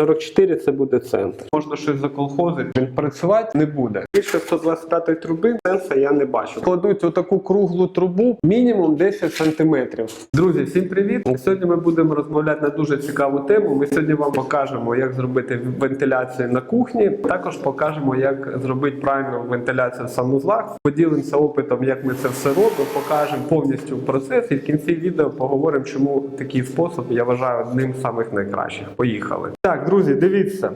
44 це буде центр. Можна щось заколхозити, він працювати не буде. Більше 125 труби сенсу я не бачу. Кладуть отаку круглу трубу мінімум 10 сантиметрів. Друзі, всім привіт! Сьогодні ми будемо розмовляти на дуже цікаву тему. Ми сьогодні вам покажемо, як зробити вентиляцію на кухні. Також покажемо, як зробити правильну вентиляцію в санузлах. Поділимося опитом, як ми це все робимо. Покажемо повністю процес. І в кінці відео поговоримо, чому такий спосіб я вважаю одним з самих найкращих. Поїхали. Так, друзі, дивіться,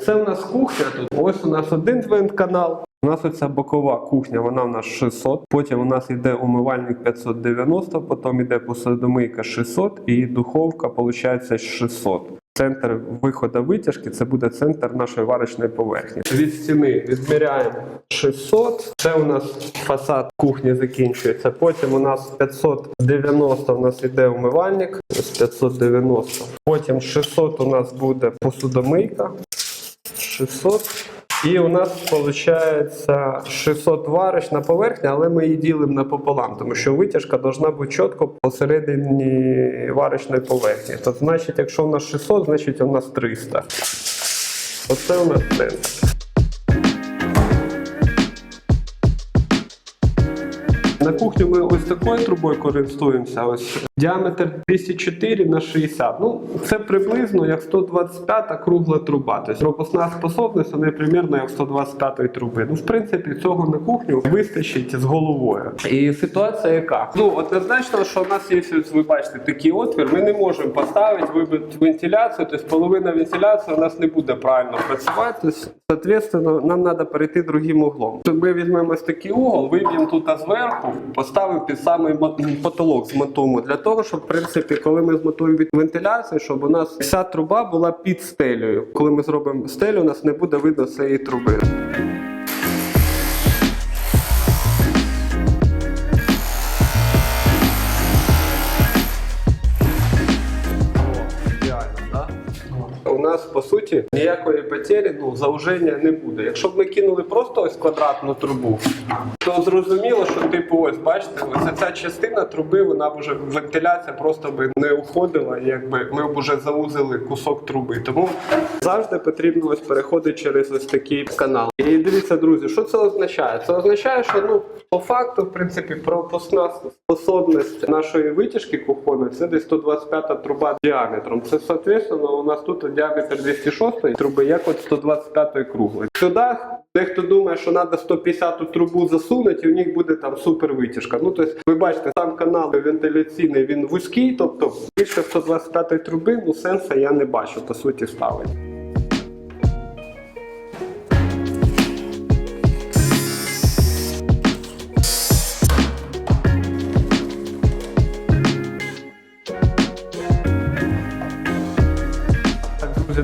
це у нас кухня. Тут ось у нас один вент-канал. У нас оця бокова кухня, вона у нас 600, потім у нас йде умивальник 590, потім йде посудомийка 600 і духовка, виходить, 600. Центр виходу витяжки це буде центр нашої варочної поверхні. Від стіни відміряємо 600. Це у нас фасад кухні закінчується. Потім у нас 590 у нас іде умивальник. Ось 590. Потім 600 у нас буде посудомийка. 600. І у нас виходить 600 варочна поверхня, але ми її ділимо напополам, тому що витяжка повинна бути чітко посередині варочної поверхні. То значить, якщо у нас 600, значить у нас 300. Оце у нас центр. На кухню ми ось такою трубою користуємося. Ось діаметр 204 на 60. Ну, це приблизно як 125 кругла труба. Тобто пропускна способність вона примерно як 125 труби. Ну, в принципі, цього на кухню вистачить з головою. І ситуація яка? Ну, однозначно, що у нас є, ось ви бачите, такий отвір, ми не можемо поставити вибити вентиляцію, тобто половина вентиляції у нас не буде правильно працювати. Тобто, соответственно, нам треба перейти другим углом. Тобто ми візьмемо ось такий угол, виб'ємо тут зверху, поставимо під самий потолок з мотому Для того, щоб, в принципі, коли ми змотуємо від вентиляції, щоб у нас вся труба була під стелею. Коли ми зробимо стелю, у нас не буде видно цієї труби. Нас по суті ніякої потері, ну зауження не буде. Якщо б ми кинули просто ось квадратну трубу, то зрозуміло, що типу, ось бачите, ось ця частина труби, вона б вже вентиляція просто би не уходила, якби ми б вже заузили кусок труби. Тому завжди потрібно ось переходити через ось такий канал. І дивіться, друзі, що це означає? Це означає, що ну по факту, в принципі, пропускна способність нашої витяжки кухонної це десь 125 труба діаметром. Це соответственно у нас тут діаметр 206 труби, як от 125 круглої. Сюди дехто думає, що треба 150 трубу засунути, і у них буде там супер витяжка. Ну тобто, ви бачите, сам канал вентиляційний він вузький, тобто більше 125 труби, ну сенсу я не бачу по суті ставити.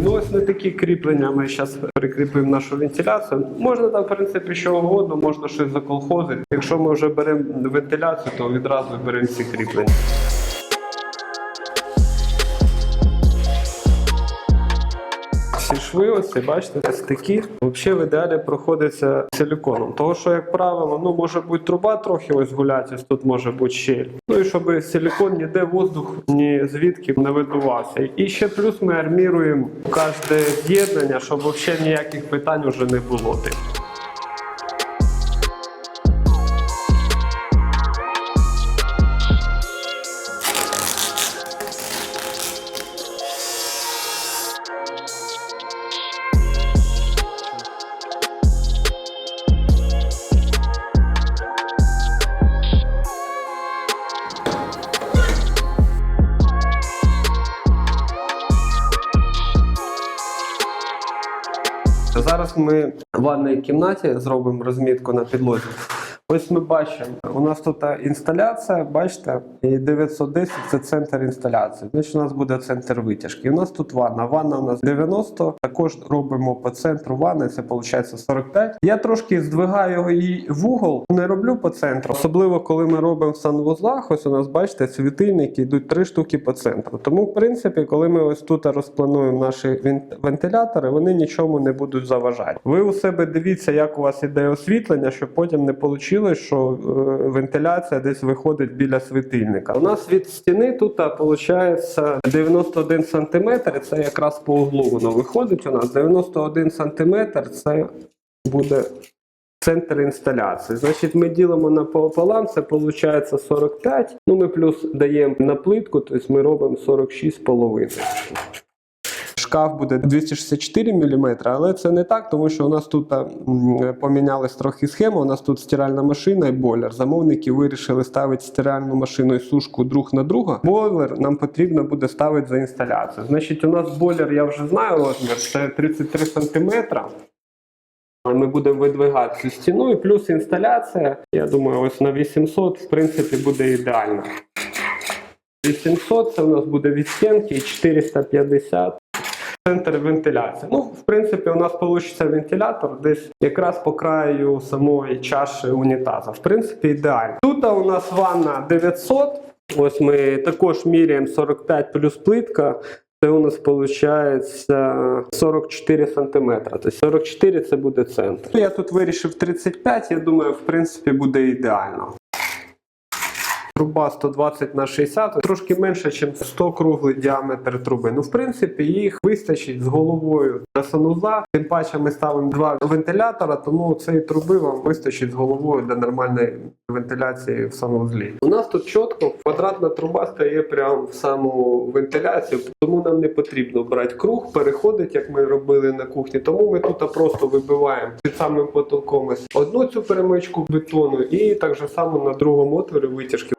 Ну ось на такі кріплення ми зараз прикріпимо нашу вентиляцію. Можна там, в принципі, що угодно, можна щось заколхозити. Якщо ми вже беремо вентиляцію, то відразу беремо ці кріплення. Всі шви, ось бачите, ось такі. Взагалі в ідеалі проходиться силіконом. Того, що, як правило, ну може бути труба трохи ось гуляти, ось тут може бути щель. Ну і щоб силікон ніде воздух ні звідки не видувався. І ще плюс ми арміруємо кожне з'єднання, щоб взагалі ніяких питань вже не було. Ми в ванній кімнаті зробимо розмітку на підлозі. Ось ми бачимо, у нас тут інсталяція, бачите, і 910 це центр інсталяції. Значить, у нас буде центр витяжки. І у нас тут ванна. Ванна у нас 90, також робимо по центру ванни, це виходить 45. Я трошки здвигаю її в угол, не роблю по центру. Особливо, коли ми робимо в санвузлах, ось у нас, бачите, світильники йдуть три штуки по центру. Тому, в принципі, коли ми ось тут розплануємо наші вентилятори, вони нічому не будуть заважати. Ви у себе дивіться, як у вас іде освітлення, щоб потім не вийшло вийшло, що е, вентиляція десь виходить біля світильника. У нас від стіни тут виходить 91 см, це якраз по углу воно виходить у нас. 91 см це буде центр інсталяції. Значить, ми ділимо напополам, це виходить 45. Ну, ми плюс даємо на плитку, тобто ми робимо 46,5. Шкаф буде 264 мм, але це не так, тому що у нас тут м, помінялась трохи схема. У нас тут стиральна машина і бойлер. Замовники вирішили ставити стиральну машину і сушку друг на друга. Бойлер нам потрібно буде ставити за інсталяцію. Значить, у нас бойлер, я вже знаю розмір, це 33 см. Ми будемо видвигати цю стіну і плюс інсталяція. Я думаю, ось на 800 в принципі буде ідеально. 800 це у нас буде від стінки і 450 центр вентиляції. Ну, в принципі, у нас вийде вентилятор десь якраз по краю самої чаші унітаза. В принципі, ідеально. Тут у нас ванна 900. Ось ми також міряємо 45 плюс плитка. Це у нас виходить 44 сантиметра. Тобто 44 це буде центр. Я тут вирішив 35, я думаю, в принципі, буде ідеально. Труба 120 на 60, трошки менше, ніж 100 круглий діаметр труби. Ну, в принципі, їх вистачить з головою для санузла. Тим паче ми ставимо два вентилятора, тому цієї труби вам вистачить з головою для нормальної вентиляції в санузлі. У нас тут чітко квадратна труба стає прямо в саму вентиляцію, тому нам не потрібно брати круг, переходить, як ми робили на кухні. Тому ми тут просто вибиваємо під самим потолком одну цю перемичку бетону і так же само на другому отворі витяжки.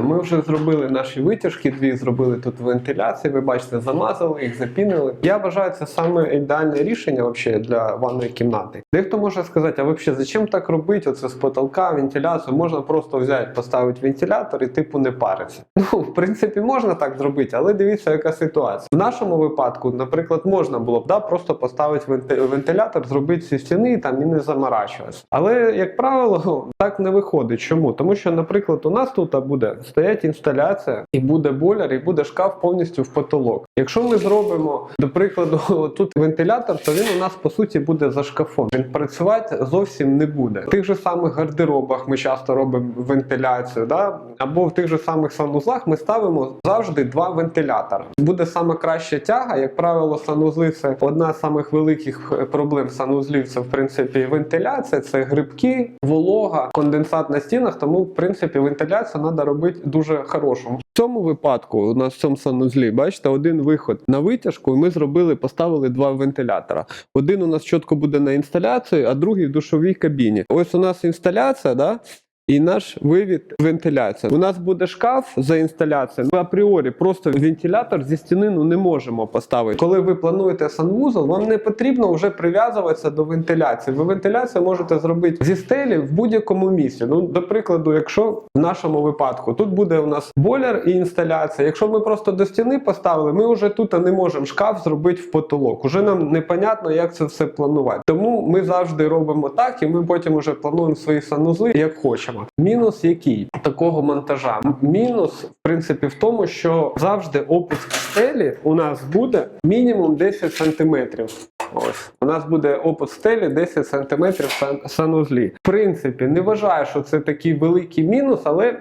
Ми вже зробили наші витяжки, дві зробили тут вентиляції. Ви бачите, замазали їх, запінили. Я вважаю, це саме ідеальне рішення вообще для ванної кімнати. Дехто може сказати, а взагалі зачем так робити? Оце з потолка, вентиляцію. Можна просто взяти, поставити вентилятор і типу не париться. Ну, в принципі, можна так зробити, але дивіться, яка ситуація. В нашому випадку, наприклад, можна було б да, просто поставити венти- вентилятор, зробити ці стіни там і не заморачуватися. Але, як правило, так не виходить. Чому? Тому що, наприклад, у нас тут буде стоять інсталяція, і буде бойлер, і буде шкаф повністю в потолок. Якщо ми зробимо, до прикладу, тут вентилятор, то він у нас по суті буде за шкафом. Він працювати зовсім не буде. В тих же самих гардеробах ми часто робимо вентиляцію, да? або в тих же самих санузлах ми ставимо завжди два вентилятора. Буде саме краща тяга. Як правило, санузли це одна з самих великих е, проблем санузлів. Це в принципі вентиляція, це грибки, волога, конденсат на стінах. Тому, в принципі, вентиляцію треба робити дуже хорошу. В цьому випадку у нас в цьому санузлі, бачите, один виход на витяжку, і ми зробили, поставили два вентилятора. Один у нас чітко буде на інсталяції, а другий в душовій кабіні. Ось у нас інсталяція, да? І наш вивід вентиляція. У нас буде шкаф за інсталяцією. Ми апріорі просто вентилятор зі стіни ну, не можемо поставити. Коли ви плануєте санвузол, вам не потрібно вже прив'язуватися до вентиляції. Ви вентиляцію можете зробити зі стелі в будь-якому місці. Ну, до прикладу, якщо в нашому випадку тут буде у нас бойлер і інсталяція. Якщо ми просто до стіни поставили, ми вже тут не можемо шкаф зробити в потолок. Уже нам непонятно, як це все планувати. Тому ми завжди робимо так, і ми потім вже плануємо свої санузли як хочемо. Мінус який такого монтажа? Мінус, в принципі, в тому, що завжди опуск стелі у нас буде мінімум 10 сантиметрів. Ось у нас буде опуск стелі 10 сантиметрів сан- санузлі. В принципі, не вважаю, що це такий великий мінус, але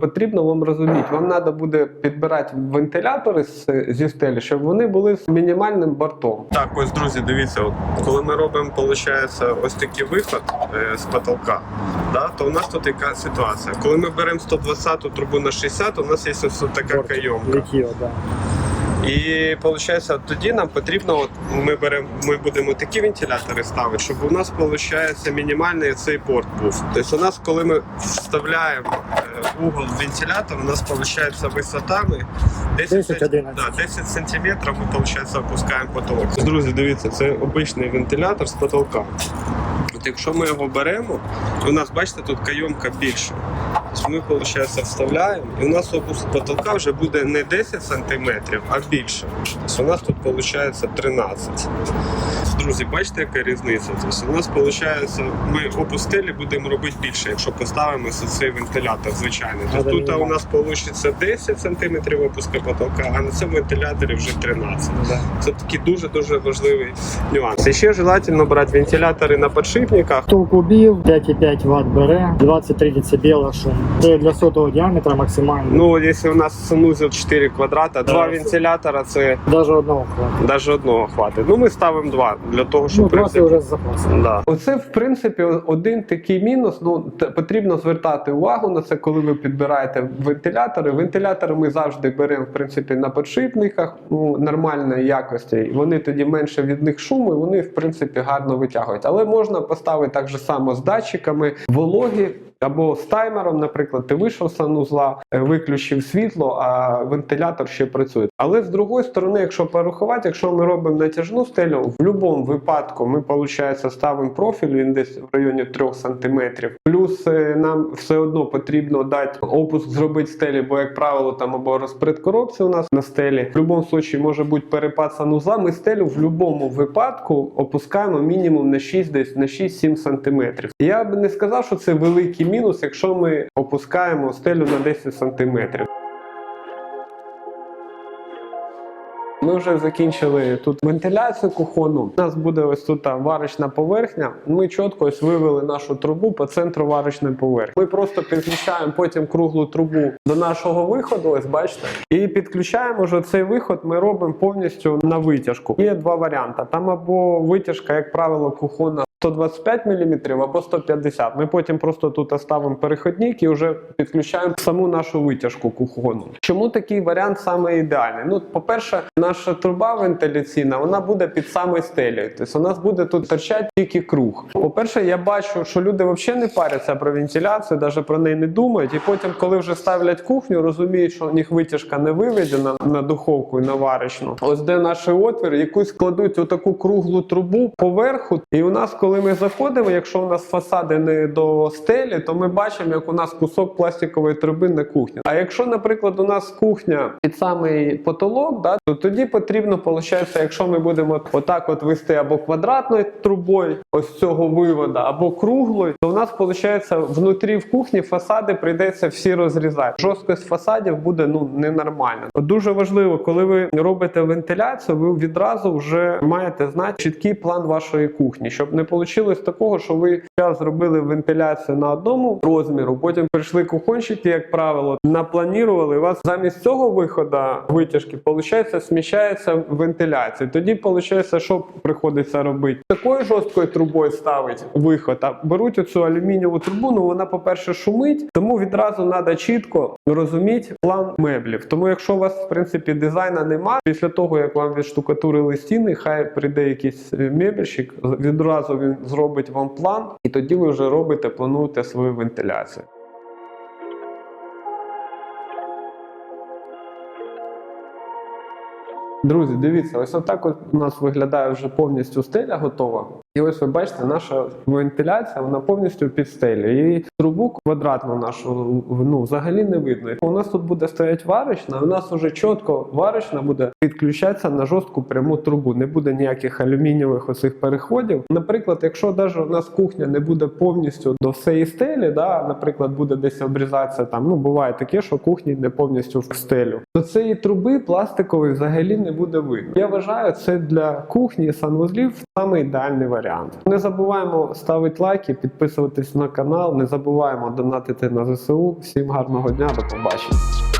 потрібно вам розуміти. Вам треба буде підбирати вентилятори з, зі стелі, щоб вони були з мінімальним бортом. Так, ось друзі, дивіться, от, коли ми робимо, виходить, ось такий виход е, з потолка, да, то у нас тут яка ситуація. Коли ми беремо 120 трубу на 60, у нас є ось така кайомка. Летіло, да. І виходить, тоді нам потрібно, от ми беремо, ми будемо такі вентилятори ставити, щоб у нас виходить мінімальний цей борт був. Тобто у нас, коли ми вставляємо е, угол в вентилятор, у нас виходить висотами 10, 10-11. Да, 10 сантиметрів ми виходить опускаємо потолок. Друзі, дивіться, це обичний вентилятор з потолка. От якщо ми його беремо, у нас бачите, тут кайомка більше. Тобто ми, виходить, вставляємо, і у нас опуск потолка вже буде не 10 см, а більше. Тобто у нас тут виходить 13. Друзі, бачите, яка різниця? Тобто у нас виходить, ми опустили, будемо робити більше, якщо поставимо цей вентилятор звичайний. Тобто тут у нас вийде 10 см опуска потолка, а на цьому вентиляторі вже 13. Да. Це такий дуже-дуже важливий нюанс. І ще желательно брати вентилятори на підшипниках. Ток убив, 5,5 Вт бере, 23 дБ шум. Це для сотого діаметра максимально. Ну, якщо у нас санузел 4 квадрата, два вентилятора це Даже одного хватить. навіть одного хватить. Ну, ми ставимо два для того, щоб Ну, 20 вже з запасом. Да. Оце, в принципі, один такий мінус. Ну, т- потрібно звертати увагу на це, коли ви підбираєте вентилятори. Вентилятори ми завжди беремо, в принципі, на підшипниках ну, нормальної якості. Вони тоді менше від них шуму, і вони, в принципі, гарно витягують. Але можна поставити так же само з датчиками вологі. Або з таймером, наприклад, ти вийшов з санузла, е, виключив світло, а вентилятор ще працює. Але з другої сторони, якщо порахувати, якщо ми робимо натяжну стелю, в будь-якому випадку ми, виходить, ставимо профіль, він десь в районі 3 см. Плюс е, нам все одно потрібно дати опуск зробити стелі, бо, як правило, там або розпред коробці у нас на стелі. В будь-якому випадку може бути перепад санузла. Ми стелю в будь-якому випадку опускаємо мінімум на 6 десь на 6-7 см. Я б не сказав, що це великий мінус, якщо ми опускаємо стелю на 10 см. Ми вже закінчили тут вентиляцію кухонну. У нас буде ось тут варочна поверхня. Ми чітко ось вивели нашу трубу по центру варочної поверхні. Ми просто підключаємо потім круглу трубу до нашого виходу. Ось бачите, і підключаємо вже цей виход. Ми робимо повністю на витяжку. Є два варіанти. Там або витяжка, як правило, кухонна. 125 мм або 150 Ми потім просто тут ставимо переходник і вже підключаємо саму нашу витяжку кухонну. Чому такий варіант саме ідеальний? Ну, по-перше, наша труба вентиляційна вона буде під самою стелею. Тобто у нас буде тут торчати тільки круг. По-перше, я бачу, що люди взагалі не паряться про вентиляцію, навіть про неї не думають. І потім, коли вже ставлять кухню, розуміють, що у них витяжка не виведена на духовку і на варочну. Ось де наш отвір, якусь кладуть отаку круглу трубу поверху. І у нас, коли ми заходимо, якщо у нас фасади не до стелі, то ми бачимо, як у нас кусок пластикової труби на кухні. А якщо, наприклад, у нас кухня під самий потолок, да, то тоді потрібно, виходить, якщо ми будемо отак от вести або квадратною трубою ось цього вивода, або круглою, то у нас виходить внутрі в кухні фасади прийдеться всі розрізати. Жорсткость фасадів буде ну ненормальна. Дуже важливо, коли ви робите вентиляцію, ви відразу вже маєте знати чіткий план вашої кухні, щоб не вийшло такого, що ви зробили вентиляцію на одному розміру, потім прийшли кухонщики, як правило, напланірували. вас замість цього виходу витяжки, виходить, сміщається вентиляція. Тоді виходить, що приходиться робити? Такою жорсткою трубою ставить виход, а беруть оцю алюмінієву трубу. Ну вона, по-перше, шумить, тому відразу треба чітко розуміти план меблів. Тому, якщо у вас в принципі дизайна немає, після того як вам відштукатурили стіни, хай прийде якийсь мебельщик, відразу він зробить вам план, і тоді ви вже робите, плануєте свою вентиляцію. Друзі, дивіться, ось отак от у нас виглядає вже повністю стеля готова. І ось ви бачите, наша вентиляція вона повністю під стелю. І трубу квадратну нашу ну, взагалі не видно. У нас тут буде стояти варочна, у нас вже чітко варочна буде підключатися на жорстку пряму трубу. Не буде ніяких алюмінієвих оцих переходів. Наприклад, якщо навіть у нас кухня не буде повністю до всієї стелі, да, наприклад, буде десь обрізатися там. Ну буває таке, що кухні не повністю в стелю. То цієї труби пластикової взагалі не буде видно. Я вважаю, це для кухні і санвузлів саме ідеальний варіант. Не забуваємо ставити лайки, підписуватись на канал, не забуваємо донатити на ЗСУ. Всім гарного дня, до побачення.